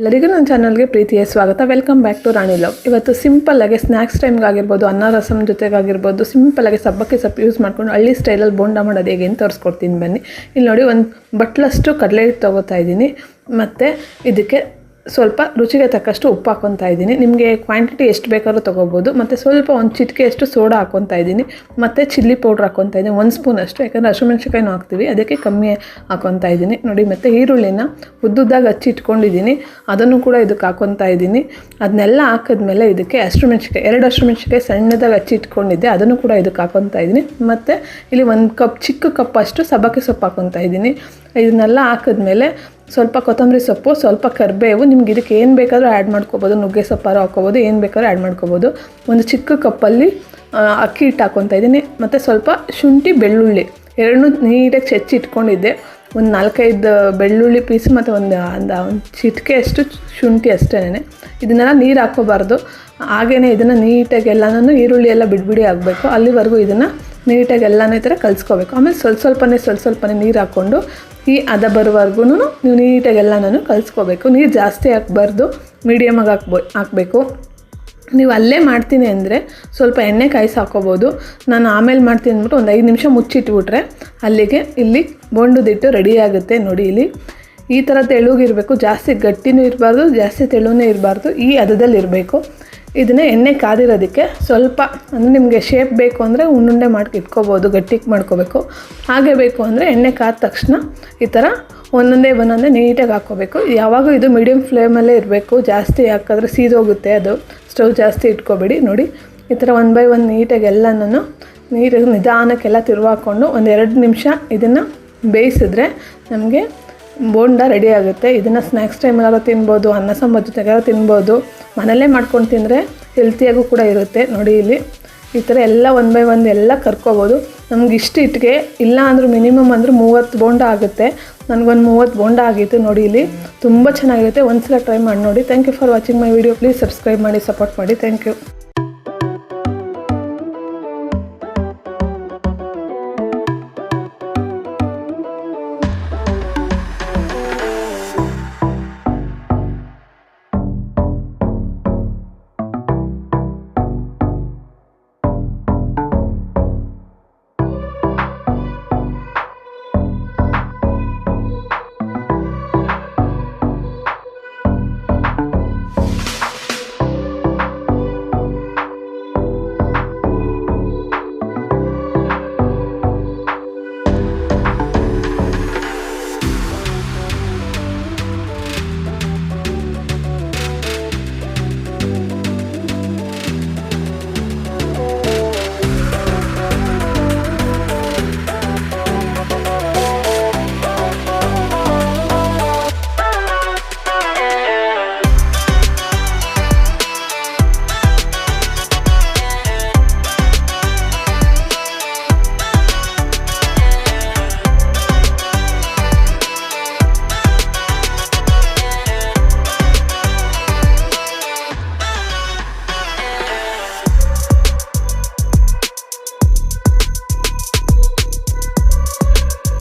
ಎಲ್ಲರಿಗೂ ನನ್ನ ಚಾನಲ್ಗೆ ಪ್ರೀತಿಯ ಸ್ವಾಗತ. Welcome back to Rani love ಇವತ್ತು ಸಿಂಪಲ್ಲಾಗಿ ಸ್ನ್ಯಾಕ್ಸ್ ಟೈಮ್ಗಾಗಿರ್ಬೋದು ಅನ್ನ ರಸಮ್ ಜೊತೆಗಾಗಿರ್ಬೋದು ಸಿಂಪಲ್ಲಾಗಿ ಸಬ್ಬಕ್ಕೆ ಸೊಪ್ಪು ಯೂಸ್ ಮಾಡ್ಕೊಂಡು ಹಳ್ಳಿ ಸ್ಟೈಲಲ್ಲಿ ಬೋಂಡ ಮಾಡೋದು ಹೇಗೆ ಅಂತ ತೋರಿಸ್ಕೊಡ್ತೀನಿ ಬನ್ನಿ. ಇಲ್ಲಿ ನೋಡಿ ಒಂದು ಬಟ್ಲಷ್ಟು ಕಡಲೆ ಹಿಟ್ಟು ತೊಗೋತಾ ಇದ್ದೀನಿ. ಮತ್ತು ಇದಕ್ಕೆ ಸ್ವಲ್ಪ ರುಚಿಗೆ ತಕ್ಕಷ್ಟು ಉಪ್ಪು ಹಾಕ್ಕೊತಾ ಇದ್ದೀನಿ. ನಿಮಗೆ ಕ್ವಾಂಟಿಟಿ ಎಷ್ಟು ಬೇಕಾದ್ರೂ ತೊಗೋಬೋದು. ಮತ್ತು ಸ್ವಲ್ಪ ಒಂದು ಚಿಟಿಕೆಯಷ್ಟು ಸೋಡಾ ಹಾಕ್ಕೊತಾ ಇದ್ದೀನಿ. ಮತ್ತು ಚಿಲ್ಲಿ ಪೌಡ್ರ್ ಹಾಕ್ಕೊತಾ ಇದ್ದೀನಿ. ಒಂದು ಸ್ಪೂನ್ ಅಷ್ಟು. ಯಾಕಂದರೆ ಹಸಿಮೆಣ್ಸಿಕಾಯಿನೂ ಹಾಕ್ತೀವಿ. ಅದಕ್ಕೆ ಕಮ್ಮಿ ಹಾಕ್ಕೊತಾ ಇದ್ದೀನಿ. ನೋಡಿ, ಮತ್ತು ಈರುಳ್ಳಿನ ಉದ್ದುದ್ದಾಗ ಹಚ್ಚಿ ಇಟ್ಕೊಂಡಿದ್ದೀನಿ. ಅದನ್ನು ಕೂಡ ಇದಕ್ಕೆ ಹಾಕೊತಾ ಇದ್ದೀನಿ. ಅದನ್ನೆಲ್ಲ ಹಾಕಿದ್ಮೇಲೆ ಇದಕ್ಕೆ ಹಸಿಮೆಣ್ಸಿಕಾಯಿ ಎರಡು ಹಸಿಮೆಣ್ಸಿಕಾಯಿ ಸಣ್ಣದಾಗಿ ಹಚ್ಚಿ ಇಟ್ಕೊಂಡಿದ್ದೆ. ಅದನ್ನು ಕೂಡ ಇದಕ್ಕೆ ಹಾಕ್ಕೊತಾ ಇದ್ದೀನಿ. ಮತ್ತು ಇಲ್ಲಿ ಒಂದು ಕಪ್, ಚಿಕ್ಕ ಕಪ್ ಅಷ್ಟು ಸಬ್ಬಕ್ಕಿ ಸೊಪ್ಪು ಹಾಕ್ಕೊತಾ ಇದ್ದೀನಿ. ಇದನ್ನೆಲ್ಲ ಹಾಕಿದ್ಮೇಲೆ ಸ್ವಲ್ಪ ಕೊತ್ತಂಬರಿ ಸೊಪ್ಪು, ಸ್ವಲ್ಪ ಕರಿಬೇವು, ನಿಮ್ಗೆ ಇದಕ್ಕೆ ಏನು ಬೇಕಾದರೂ ಆ್ಯಡ್ ಮಾಡ್ಕೋಬೋದು. ನುಗ್ಗೆ ಸೊಪ್ಪಾರು ಹಾಕ್ಕೋಬೋದು, ಏನು ಬೇಕಾದ್ರೂ ಆ್ಯಡ್ ಮಾಡ್ಕೋಬೋದು. ಒಂದು ಚಿಕ್ಕ ಕಪ್ಪಲ್ಲಿ ಅಕ್ಕಿ ಹಿಟ್ಟು ಹಾಕೊತಾ ಇದ್ದೀನಿ. ಮತ್ತು ಸ್ವಲ್ಪ ಶುಂಠಿ, ಬೆಳ್ಳುಳ್ಳಿ ಎರಡನ್ನೂ ನೀಟಾಗಿ ಚೆಚ್ಚಿ ಇಟ್ಕೊಂಡಿದ್ದೆ. ಒಂದು ನಾಲ್ಕೈದು ಬೆಳ್ಳುಳ್ಳಿ ಪೀಸ್ ಮತ್ತು ಒಂದು ಒಂದು ಒಂದು ಚಿಟಿಕೆ ಅಷ್ಟು ಶುಂಠಿ ಅಷ್ಟೇನೆ. ಇದನ್ನೆಲ್ಲ ನೀರು ಹಾಕ್ಕೋಬಾರ್ದು. ಹಾಗೇ ಇದನ್ನು ನೀಟಾಗಿ ಎಲ್ಲನೂ ಈರುಳ್ಳಿ ಎಲ್ಲ ಬಿಡ್ಬಿಡಿ ಆಗಬೇಕು. ಅಲ್ಲಿವರೆಗೂ ಇದನ್ನು ನೀಟಾಗಿ ಎಲ್ಲನೇ ಥರ ಕಲಿಸ್ಕೋಬೇಕು. ಆಮೇಲೆ ಸ್ವಲ್ಪ ಸ್ವಲ್ಪನೇ ಸ್ವಲ್ಪ ಸ್ವಲ್ಪನೇ ನೀರು ಹಾಕ್ಕೊಂಡು ಈ ಅದ ಬರೋವರೆಗೂ ನೀವು ನೀಟಾಗಿ ಎಲ್ಲನೂ ಕಲಿಸ್ಕೋಬೇಕು. ನೀರು ಜಾಸ್ತಿ ಹಾಕ್ಬಾರ್ದು ಮೀಡಿಯಮಾಗಿ ಹಾಕ್ಬೋ, ಹಾಕಬೇಕು. ನೀವು ಅಲ್ಲೇ ಮಾಡ್ತೀನಿ ಅಂದರೆ ಸ್ವಲ್ಪ ಎಣ್ಣೆ ಕಾಯಿಸಿ ಹಾಕ್ಕೋಬೋದು ನಾನು ಆಮೇಲೆ ಮಾಡ್ತೀನಿ ಅಂದ್ಬಿಟ್ಟು ಒಂದು ಐದು ನಿಮಿಷ ಮುಚ್ಚಿಟ್ಬಿಟ್ರೆ ಅಲ್ಲಿಗೆ ಇಲ್ಲಿ ಬೋಂಡುದಿಟ್ಟು ರೆಡಿ ಆಗುತ್ತೆ ನೋಡಿ ಇಲ್ಲಿ. ಈ ಥರ ತೆಳುಗಿರಬೇಕು ಜಾಸ್ತಿ ಗಟ್ಟಿನೂ ಇರಬಾರ್ದು, ಜಾಸ್ತಿ ತೆಳುವೇ ಇರಬಾರ್ದು, ಈ ಹದದಲ್ಲಿ ಇರಬೇಕು. ಇದನ್ನ ಎಣ್ಣೆ ಕಾದಿರೋದಕ್ಕೆ ಸ್ವಲ್ಪ, ಅಂದರೆ ನಿಮಗೆ ಶೇಪ್ ಬೇಕು ಅಂದರೆ ಉಂಡುಂಡೆ ಮಾಡಿ ಇಟ್ಕೋಬೋದು, ಗಟ್ಟಿಗೆ ಮಾಡ್ಕೋಬೇಕು. ಹಾಗೆ ಬೇಕು ಅಂದರೆ ಎಣ್ಣೆ ಕಾದ ತಕ್ಷಣ ಈ ಥರ ಒಂದೊಂದೇ ಒಂದೊಂದೇ ನೀಟಾಗಿ ಹಾಕ್ಕೋಬೇಕು. ಯಾವಾಗೂ ಇದು ಮೀಡಿಯಮ್ ಫ್ಲೇಮಲ್ಲೇ ಇರಬೇಕು, ಜಾಸ್ತಿ ಹಾಕಿದ್ರೆ ಸೀದೋಗುತ್ತೆ ಅದು. ಸ್ಟವ್ ಜಾಸ್ತಿ ಇಟ್ಕೋಬೇಡಿ, ನೋಡಿ. ಈ ಥರ ಒನ್ ಬೈ ಒನ್ ನೀಟಾಗಿ ಎಲ್ಲನೂ ನೀರು ನಿಧಾನಕ್ಕೆಲ್ಲ ತಿರುವಾಕೊಂಡು ಒಂದೆರಡು ನಿಮಿಷ ಇದನ್ನು ಬೇಯಿಸಿದ್ರೆ ನಮಗೆ ಬೋಂಡ ರೆಡಿ ಆಗುತ್ತೆ. ಇದನ್ನು ಸ್ನ್ಯಾಕ್ಸ್ ಟೈಮಲ್ಲಾದ್ರೂ ತಿನ್ಬೋದು, ಅನ್ನ ಸಾಂಬಾರು ಜೊತೆಗಾದ್ರೂ ತಿನ್ಬೋದು, ಮನೆಯಲ್ಲೇ ಮಾಡ್ಕೊಂಡು ತಿಂದರೆ ಹೆಲ್ತಿಯಾಗೂ ಕೂಡ ಇರುತ್ತೆ. ನೋಡಿ ಇಲ್ಲಿ ಈ ಥರ ಎಲ್ಲ ಒನ್ ಬೈ ಒನ್ ಎಲ್ಲ ಕರ್ಕೋಬೋದು. ನಮ್ಗೆ ಇಷ್ಟು ಇಟ್ಟಿಗೆ ಇಲ್ಲ ಅಂದರೂ ಮಿನಿಮಮ್ ಅಂದರೂ ಮೂವತ್ತು ಬೋಂಡ ಆಗುತ್ತೆ. ನನಗೊಂದು ಮೂವತ್ತು ಬೋಂಡ ಆಗಿತ್ತು ನೋಡಿ ಇಲ್ಲಿ. ತುಂಬ ಚೆನ್ನಾಗಿರುತ್ತೆ. ಒಂದ್ಸಲ ಟ್ರೈ ಮಾಡಿ ನೋಡಿ. Thank you for watching my video please subscribe ಮಾಡಿ ಸಪೋರ್ಟ್ ಮಾಡಿ. Thank you